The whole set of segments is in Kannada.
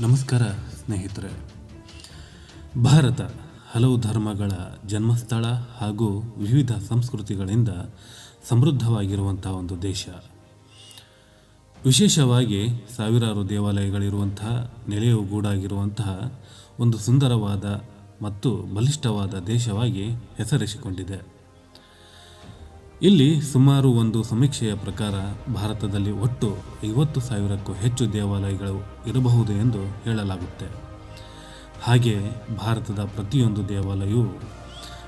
ನಮಸ್ಕಾರ ಸ್ನೇಹಿತರೆ. ಭಾರತ ಹಲವು ಧರ್ಮಗಳ ಜನ್ಮಸ್ಥಳ ಹಾಗೂ ವಿವಿಧ ಸಂಸ್ಕೃತಿಗಳಿಂದ ಸಮೃದ್ಧವಾಗಿರುವಂಥ ಒಂದು ದೇಶ. ವಿಶೇಷವಾಗಿ ಸಾವಿರಾರು ದೇವಾಲಯಗಳಿರುವಂತಹ ನೆಲೆಯುಗೂಡಾಗಿರುವಂತಹ ಒಂದು ಸುಂದರವಾದ ಮತ್ತು ಬಲಿಷ್ಠವಾದ ದೇಶವಾಗಿ ಹೆಸರಿಸಿಕೊಂಡಿದೆ. ಇಲ್ಲಿ ಸುಮಾರು ಒಂದು ಸಮೀಕ್ಷೆಯ ಪ್ರಕಾರ ಭಾರತದಲ್ಲಿ ಒಟ್ಟು ಐವತ್ತು ಸಾವಿರಕ್ಕೂ ಹೆಚ್ಚು ದೇವಾಲಯಗಳು ಇರಬಹುದು ಎಂದು ಹೇಳಲಾಗುತ್ತೆ. ಹಾಗೆ ಭಾರತದ ಪ್ರತಿಯೊಂದು ದೇವಾಲಯವು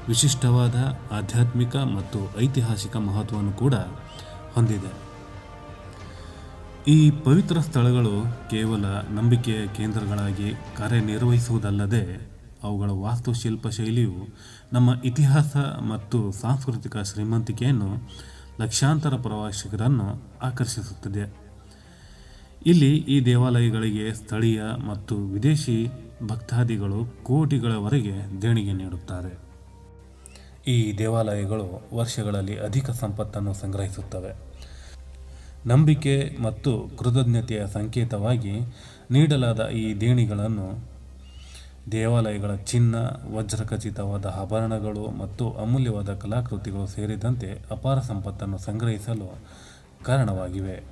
ವಿಶಿಷ್ಟವಾದ ಆಧ್ಯಾತ್ಮಿಕ ಮತ್ತು ಐತಿಹಾಸಿಕ ಮಹತ್ವವನ್ನು ಕೂಡ ಹೊಂದಿದೆ. ಈ ಪವಿತ್ರ ಸ್ಥಳಗಳು ಕೇವಲ ನಂಬಿಕೆಯ ಕೇಂದ್ರಗಳಾಗಿ ಕಾರ್ಯನಿರ್ವಹಿಸುವುದಲ್ಲದೆ ಅವುಗಳ ವಾಸ್ತುಶಿಲ್ಪ ಶೈಲಿಯು ನಮ್ಮ ಇತಿಹಾಸ ಮತ್ತು ಸಾಂಸ್ಕೃತಿಕ ಶ್ರೀಮಂತಿಕೆಯನ್ನು ಲಕ್ಷಾಂತರ ಪ್ರವಾಸಿಗರನ್ನು ಆಕರ್ಷಿಸುತ್ತದೆ. ಇಲ್ಲಿ ಈ ದೇವಾಲಯಗಳಿಗೆ ಸ್ಥಳೀಯ ಮತ್ತು ವಿದೇಶಿ ಭಕ್ತಾದಿಗಳು ಕೋಟಿಗಳವರೆಗೆ ದೇಣಿಗೆ ನೀಡುತ್ತಾರೆ. ಈ ದೇವಾಲಯಗಳು ವರ್ಷಗಳಲ್ಲಿ ಅಧಿಕ ಸಂಪತ್ತನ್ನು ಸಂಗ್ರಹಿಸುತ್ತವೆ. ನಂಬಿಕೆ ಮತ್ತು ಕೃತಜ್ಞತೆಯ ಸಂಕೇತವಾಗಿ ನೀಡಲಾದ ಈ ದೇಣಿಗಳನ್ನು ದೇವಾಲಯಗಳ ಚಿನ್ನ, ವಜ್ರಖಚಿತವಾದ ಆಭರಣಗಳು ಮತ್ತು ಅಮೂಲ್ಯವಾದ ಕಲಾಕೃತಿಗಳು ಸೇರಿದಂತೆ ಅಪಾರ ಸಂಪತ್ತನ್ನು ಸಂಗ್ರಹಿಸಲು ಕಾರಣವಾಗಿವೆ.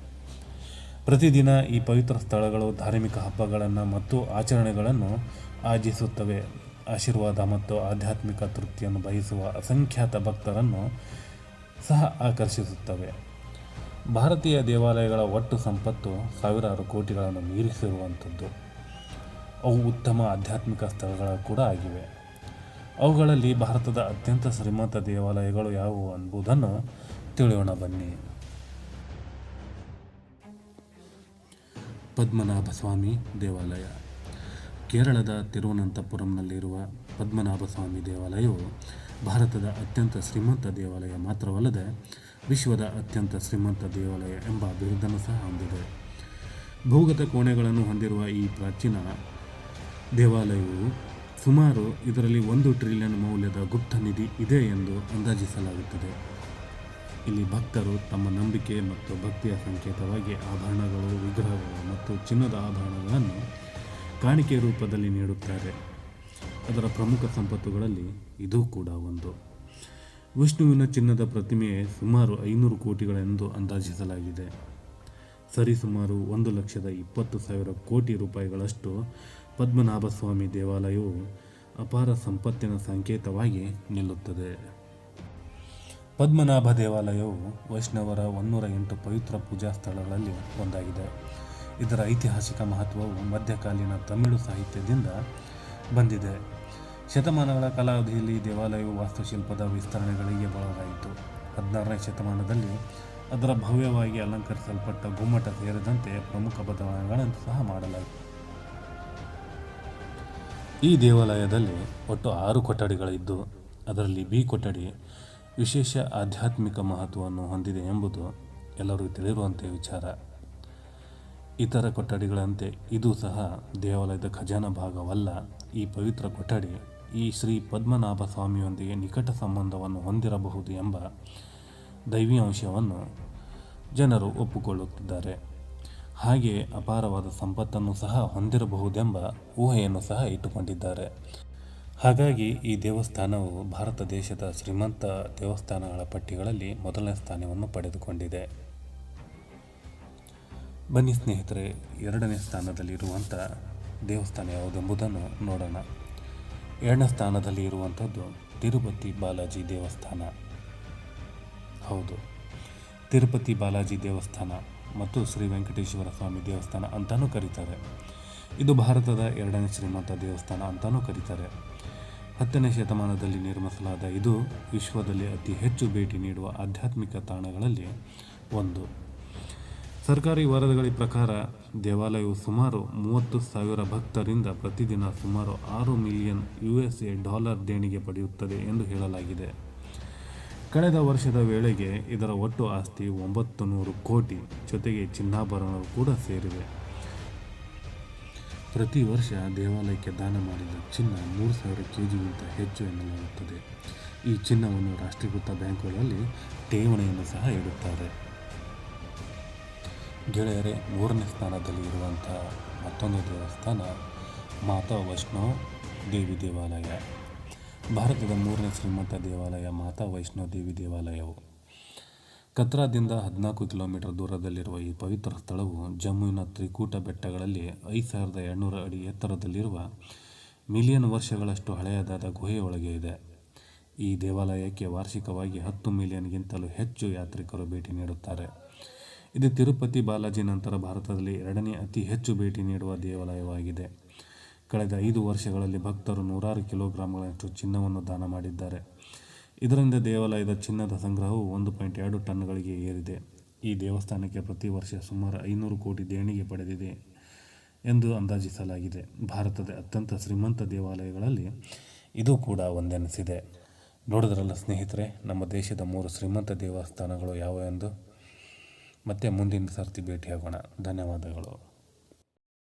ಪ್ರತಿದಿನ ಈ ಪವಿತ್ರ ಸ್ಥಳಗಳು ಧಾರ್ಮಿಕ ಹಬ್ಬಗಳನ್ನು ಮತ್ತು ಆಚರಣೆಗಳನ್ನು ಆಯೋಜಿಸುತ್ತವೆ ಆಶೀರ್ವಾದ ಮತ್ತು ಆಧ್ಯಾತ್ಮಿಕ ತೃಪ್ತಿಯನ್ನು ಬಯಸುವ ಅಸಂಖ್ಯಾತ ಭಕ್ತರನ್ನು ಸಹ ಆಕರ್ಷಿಸುತ್ತವೆ. ಭಾರತೀಯ ದೇವಾಲಯಗಳ ಒಟ್ಟು ಸಂಪತ್ತು ಸಾವಿರಾರು ಕೋಟಿಗಳನ್ನು ಮೀರಿಸಿರುವಂಥದ್ದು. ಅವು ಉತ್ತಮ ಆಧ್ಯಾತ್ಮಿಕ ಸ್ಥಳಗಳು ಕೂಡ ಆಗಿವೆ. ಅವುಗಳಲ್ಲಿ ಭಾರತದ ಅತ್ಯಂತ ಶ್ರೀಮಂತ ದೇವಾಲಯಗಳು ಯಾವುವು ಎಂಬುದನ್ನು ತಿಳಿಯೋಣ ಬನ್ನಿ. ಪದ್ಮನಾಭ ಸ್ವಾಮಿ ದೇವಾಲಯ. ಕೇರಳದ ತಿರುವನಂತಪುರಂನಲ್ಲಿರುವ ಪದ್ಮನಾಭ ಸ್ವಾಮಿ ದೇವಾಲಯವು ಭಾರತದ ಅತ್ಯಂತ ಶ್ರೀಮಂತ ದೇವಾಲಯ ಮಾತ್ರವಲ್ಲದೆ ವಿಶ್ವದ ಅತ್ಯಂತ ಶ್ರೀಮಂತ ದೇವಾಲಯ ಎಂಬ ಬಿರುದನ್ನು ಸಹ ಹೊಂದಿದೆ. ಭೂಗತ ಕೋಣೆಗಳನ್ನು ಹೊಂದಿರುವ ಈ ಪ್ರಾಚೀನ ದೇವಾಲಯವು ಸುಮಾರು ಇದರಲ್ಲಿ ಒಂದು ಟ್ರಿಲಿಯನ್ ಮೌಲ್ಯದ ಗುಪ್ತ ನಿಧಿ ಇದೆ ಎಂದು ಅಂದಾಜಿಸಲಾಗುತ್ತದೆ. ಇಲ್ಲಿ ಭಕ್ತರು ತಮ್ಮ ನಂಬಿಕೆ ಮತ್ತು ಭಕ್ತಿಯ ಸಂಕೇತವಾಗಿ ಆಭರಣಗಳು, ವಿಗ್ರಹಗಳು ಮತ್ತು ಚಿನ್ನದ ಆಭರಣಗಳನ್ನು ಕಾಣಿಕೆ ರೂಪದಲ್ಲಿ ನೀಡುತ್ತಾರೆ. ಅದರ ಪ್ರಮುಖ ಸಂಪತ್ತುಗಳಲ್ಲಿ ಇದು ಕೂಡ ಒಂದು. ವಿಷ್ಣುವಿನ ಚಿನ್ನದ ಪ್ರತಿಮೆ ಸುಮಾರು ಐನೂರು ಕೋಟಿಗಳೆಂದು ಅಂದಾಜಿಸಲಾಗಿದೆ. ಸರಿಸುಮಾರು ಒಂದು ಲಕ್ಷದ ಇಪ್ಪತ್ತು ಸಾವಿರ ಕೋಟಿ ರೂಪಾಯಿಗಳಷ್ಟು ಪದ್ಮನಾಭ ಸ್ವಾಮಿ ದೇವಾಲಯವು ಅಪಾರ ಸಂಪತ್ತಿನ ಸಂಕೇತವಾಗಿ ನಿಲ್ಲುತ್ತದೆ. ಪದ್ಮನಾಭ ದೇವಾಲಯವು ವೈಷ್ಣವರ ಒನ್ನೂರ ಎಂಟು ಪವಿತ್ರ ಪೂಜಾ ಸ್ಥಳಗಳಲ್ಲಿ ಒಂದಾಗಿದೆ. ಇದರ ಐತಿಹಾಸಿಕ ಮಹತ್ವವು ಮಧ್ಯಕಾಲೀನ ತಮಿಳು ಸಾಹಿತ್ಯದಿಂದ ಬಂದಿದೆ. ಶತಮಾನಗಳ ಕಾಲಾವಧಿಯಲ್ಲಿ ದೇವಾಲಯವು ವಾಸ್ತುಶಿಲ್ಪದ ವಿಸ್ತರಣೆಗಳಿಗೆ ಬಳಲಾಯಿತು ಹದಿನಾರನೇ ಶತಮಾನದಲ್ಲಿ ಅದರ ಭವ್ಯವಾಗಿ ಅಲಂಕರಿಸಲ್ಪಟ್ಟ ಗುಮ್ಮಟ ಸೇರಿದಂತೆ ಪ್ರಮುಖ ಬದಲಾವಣೆಗಳನ್ನು ಸಹ ಮಾಡಲಾಯಿತು. ಈ ದೇವಾಲಯದಲ್ಲಿ ಒಟ್ಟು ಆರು ಕೊಠಡಿಗಳಿದ್ದು, ಅದರಲ್ಲಿ ಬಿ ಕೊಠಡಿ ವಿಶೇಷ ಆಧ್ಯಾತ್ಮಿಕ ಮಹತ್ವವನ್ನು ಹೊಂದಿದೆ ಎಂಬುದು ಎಲ್ಲರಿಗೂ ತಿಳಿದಿರುವಂತೆ ವಿಚಾರ. ಇತರ ಕೊಠಡಿಗಳಂತೆ ಇದು ಸಹ ದೇವಾಲಯದ ಖಜಾನ ಭಾಗವಲ್ಲ. ಈ ಪವಿತ್ರ ಕೊಠಡಿ ಈ ಶ್ರೀ ಪದ್ಮನಾಭ ಸ್ವಾಮಿಯೊಂದಿಗೆ ನಿಕಟ ಸಂಬಂಧವನ್ನು ಹೊಂದಿರಬಹುದು ಎಂಬ ದೈವಿ ಅಂಶವನ್ನು ಜನರು ಒಪ್ಪಿಕೊಳ್ಳುತ್ತಿದ್ದಾರೆ. ಹಾಗೆ ಅಪಾರವಾದ ಸಂಪತ್ತನ್ನು ಸಹ ಹೊಂದಿರಬಹುದೆಂಬ ಊಹೆಯನ್ನು ಸಹ ಇಟ್ಟುಕೊಂಡಿದ್ದಾರೆ. ಹಾಗಾಗಿ ಈ ದೇವಸ್ಥಾನವು ಭಾರತ ದೇಶದ ಶ್ರೀಮಂತ ದೇವಸ್ಥಾನಗಳ ಪಟ್ಟಿಗಳಲ್ಲಿ ಮೊದಲನೇ ಸ್ಥಾನವನ್ನು ಪಡೆದುಕೊಂಡಿದೆ. ಬನ್ನಿ ಸ್ನೇಹಿತರೆ, ಎರಡನೇ ಸ್ಥಾನದಲ್ಲಿರುವಂಥ ದೇವಸ್ಥಾನ ಯಾವುದೆಂಬುದನ್ನು ನೋಡೋಣ. ಎರಡನೇ ಸ್ಥಾನದಲ್ಲಿ ಇರುವಂಥದ್ದು ತಿರುಪತಿ ಬಾಲಾಜಿ ದೇವಸ್ಥಾನ. ಹೌದು. ತಿರುಪತಿ ಬಾಲಾಜಿ ದೇವಸ್ಥಾನ ಮತ್ತು ಶ್ರೀ ವೆಂಕಟೇಶ್ವರ ಸ್ವಾಮಿ ದೇವಸ್ಥಾನ ಅಂತಲೂ ಕರೀತಾರೆ. ಇದು ಭಾರತದ ಎರಡನೇ ಶ್ರೀಮಂತ ದೇವಸ್ಥಾನ ಅಂತಲೂ ಕರೀತಾರೆ. ಹತ್ತನೇ ಶತಮಾನದಲ್ಲಿ ನಿರ್ಮಿಸಲಾದ ಇದು ವಿಶ್ವದಲ್ಲಿ ಅತಿ ಹೆಚ್ಚು ಭೇಟಿ ನೀಡುವ ಆಧ್ಯಾತ್ಮಿಕ ತಾಣಗಳಲ್ಲಿ ಒಂದು. ಸರ್ಕಾರಿ ವರದಿಗಳ ಪ್ರಕಾರ ದೇವಾಲಯವು ಸುಮಾರು ಮೂವತ್ತು ಸಾವಿರ ಭಕ್ತರಿಂದ ಪ್ರತಿದಿನ ಸುಮಾರು ಆರು million U S A dollar ದೇಣಿಗೆ ಪಡೆಯುತ್ತದೆ ಎಂದು ಹೇಳಲಾಗಿದೆ. ಕಳೆದ ವರ್ಷದ ವೇಳೆಗೆ ಇದರ ಒಟ್ಟು ಆಸ್ತಿ ಒಂಬತ್ತು ನೂರು ಕೋಟಿ ಜೊತೆಗೆ ಚಿನ್ನಾಭರಣಗಳು ಕೂಡ ಸೇರಿವೆ. ಪ್ರತಿ ವರ್ಷ ದೇವಾಲಯಕ್ಕೆ ದಾನ ಮಾಡಿದ ಚಿನ್ನ ಮೂರು ಸಾವಿರ ಕೆ ಜಿಗಿಂತ ಹೆಚ್ಚು ಎನ್ನಲಾಗುತ್ತದೆ. ಈ ಚಿನ್ನವನ್ನು ರಾಷ್ಟ್ರೀಕೃತ ಬ್ಯಾಂಕುಗಳಲ್ಲಿ ಠೇವಣಿಯನ್ನು ಸಹ ಇಡುತ್ತಾರೆ. ಗೆಳೆಯರೆ, ಮೂರನೇ ಸ್ಥಾನದಲ್ಲಿ ಇರುವಂತಹ ಮತ್ತೊಂದು ದೇವಸ್ಥಾನ ಮಾತಾ ವೈಷ್ಣೋ ದೇವಿ ದೇವಾಲಯ. ಭಾರತದ ಮೂರನೇ ಶ್ರೀಮಂತ ದೇವಾಲಯ ಮಾತಾ ವೈಷ್ಣೋ ದೇವಿ ದೇವಾಲಯವು. ಕತ್ರಾದಿಂದ ಹದಿನಾಲ್ಕು ಕಿಲೋಮೀಟರ್ ದೂರದಲ್ಲಿರುವ ಈ ಪವಿತ್ರ ಸ್ಥಳವು ಜಮ್ಮುವಿನ ತ್ರಿಕೂಟ ಬೆಟ್ಟಗಳಲ್ಲಿ ಐದು ಸಾವಿರದ ಎರಡುನೂರು ಅಡಿ ಎತ್ತರದಲ್ಲಿರುವ ಮಿಲಿಯನ್ ವರ್ಷಗಳಷ್ಟು ಹಳೆಯದಾದ ಗುಹೆಯೊಳಗೆ ಇದೆ. ಈ ದೇವಾಲಯಕ್ಕೆ ವಾರ್ಷಿಕವಾಗಿ ಹತ್ತು ಮಿಲಿಯನ್ಗಿಂತಲೂ ಹೆಚ್ಚು ಯಾತ್ರಿಕರು ಭೇಟಿ ನೀಡುತ್ತಾರೆ. ಇದು ತಿರುಪತಿ ಬಾಲಾಜಿ ನಂತರ ಭಾರತದಲ್ಲಿ ಎರಡನೇ ಅತಿ ಹೆಚ್ಚು ಭೇಟಿ ನೀಡುವ ದೇವಾಲಯವಾಗಿದೆ. ಕಳೆದ ಐದು ವರ್ಷಗಳಲ್ಲಿ ಭಕ್ತರು ನೂರಾರು ಕಿಲೋಗ್ರಾಂಗಳಷ್ಟು ಚಿನ್ನವನ್ನು ದಾನ ಮಾಡಿದ್ದಾರೆ. ಇದರಿಂದ ದೇವಾಲಯದ ಚಿನ್ನದ ಸಂಗ್ರಹವು ಒಂದು ಪಾಯಿಂಟ್ ಎರಡು ಟನ್ಗಳಿಗೆ ಏರಿದೆ. ಈ ದೇವಸ್ಥಾನಕ್ಕೆ ಪ್ರತಿ ವರ್ಷ ಸುಮಾರು ಐನೂರು ಕೋಟಿ ದೇಣಿಗೆ ಪಡೆದಿದೆ ಎಂದು ಅಂದಾಜಿಸಲಾಗಿದೆ. ಭಾರತದ ಅತ್ಯಂತ ಶ್ರೀಮಂತ ದೇವಾಲಯಗಳಲ್ಲಿ ಇದು ಕೂಡ ಒಂದೆನಿಸಿದೆ. ನೋಡಿದ್ರಲ್ಲ ಸ್ನೇಹಿತರೆ, ನಮ್ಮ ದೇಶದ ಮೂರು ಶ್ರೀಮಂತ ದೇವಸ್ಥಾನಗಳು ಯಾವ ಎಂದು? ಮತ್ತೆ ಮುಂದಿನ ಸರ್ತಿ ಭೇಟಿಯಾಗೋಣ. ಧನ್ಯವಾದಗಳು.